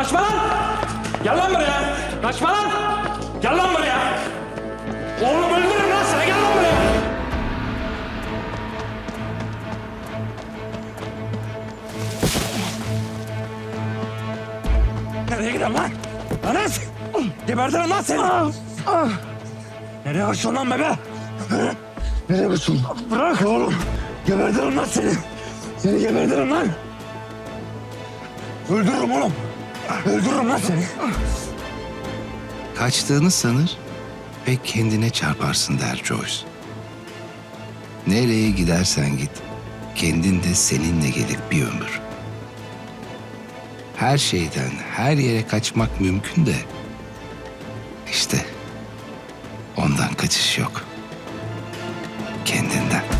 Kaçma lan! Gel lan buraya! Oğlum öldürürüm lan seni gel lan buraya! Nereye gidiyorsun lan? Anas! Gebertirim lan seni! Nereye kaçıyorsun lan bebe? Nereye kaçıyorsun? Bırak oğlum! Gebertirim lan seni! Seni gebertirim lan! Öldürürüm oğlum! Öldürürüm lan seni! Kaçtığını sanır ve kendine çarparsın der Joyce. Nereye gidersen git, kendin de seninle gelir bir ömür. Her şeyden, her yere kaçmak mümkün de işte ondan kaçış yok. Kendinden.